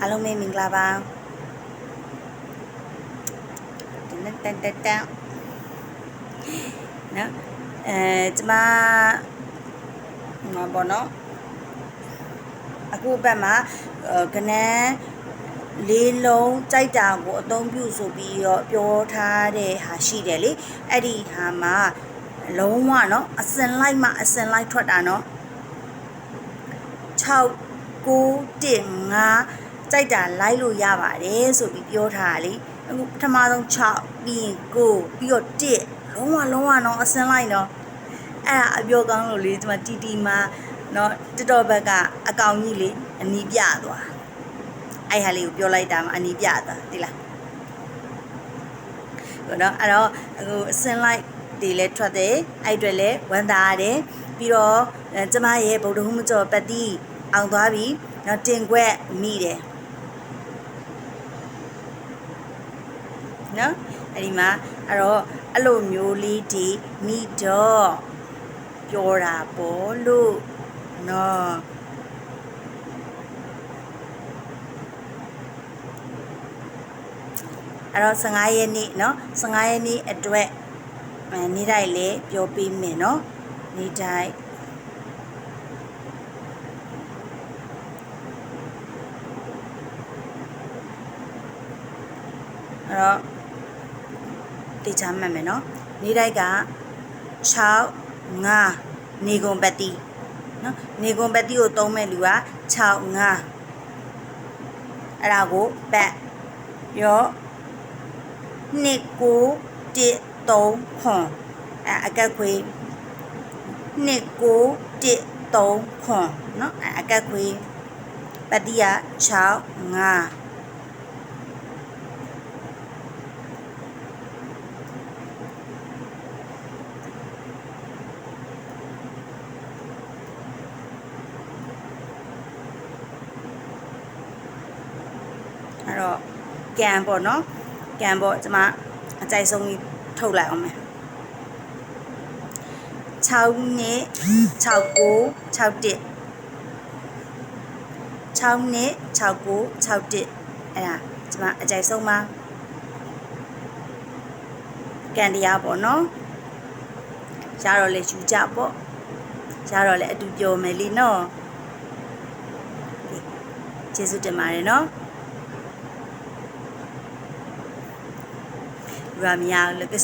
အားလုံးပဲမင်္ဂလာပါတန်တန်တန်နော်အဲကျမမဘောနော်အခုဘက်မှာကနန်းလေးလုံးကြိုက်တာကိုအသုံးပြုဆိုပြီးတော့ပြောထားတဲ့ဟာရှိတယ်လေအဲ့ဒီဟာမှာလုံးဝနော်အစင်လိုက်မှအစင်လိုက်ထွက်တာနော်6 9 1 5 ကြိုက်တာလိုက်လို့ရပါတယ်ဆိုပြီးပြောထားတာလေအခုပထမဆုံး6ပြီးရင်9ပြီးတော့1လုံးဝလုံးဝတော့အစင်းလိုက်တော့အဲ့ဒါအပြောကောင်းလို့လေဒီမှာတီတီမှာနော်တော်တော်ဘက်ကအကောင်ကြီးလေအနီးပြသွားအဲ့ဟာလေးကိုပြောလိုက်တာမှအနီးပြသွားဒီလားဟုတ်တော့အဲ့တော့အခုအစင်းလိုက်တွေလည်းထွက်တယ်အဲ့အတွက်လည်းဝန်တာရတယ်ပြီးတော့ကျမရဲ့ဗုဒ္ဓဟူးမကျော်ပတိအောင်သွားပြီးနော်တင်ခွက်မိတယ် နော်အဲ့ဒီမှာအဲ့တော့အဲ့လိုမျိုးလေးဒီမိတော့ပြောတာပေါ့လို့နော်အဲ့တော့15ရက်နေ့เนาะ15ရက်နေ့အတွက်အဲနေ့တိုင်းလည်းပြောပေးမယ်เนาะနေ့တိုင်းအဲ့တော့ တေချာမှတ်မယ်နော်နေတိုက်က6 9နေဂုံပတိနော်နေဂုံပတိကိုသုံးမဲ့လူက6 9အဲ့ဒါကိုပတ်ရောနှစ်ကိုတစ်သုံးခွန်အဲအကက်ခွေနှစ်ကိုတစ်သုံးခွန်နော်အကက်ခွေပတိက6 9 အဲ့တော့ကန်ပေါ့နော်ကန်ပေါ့ကျမအကြိုက်ဆုံးကြီးထုတ်လိုက်အောင်မယ်6နှစ်6ကို6တစ်6နှစ်6ကို6တစ်အဲ့ဒါကျမအကြိုက်ဆုံးပါကန်တရားပေါ့နော်ရတော့လေယူကြပေါ့ရတော့လေအတူပြောမယ်လीနော်ကျေးဇူးတင်ပါတယ်နော် ရာမီယာလက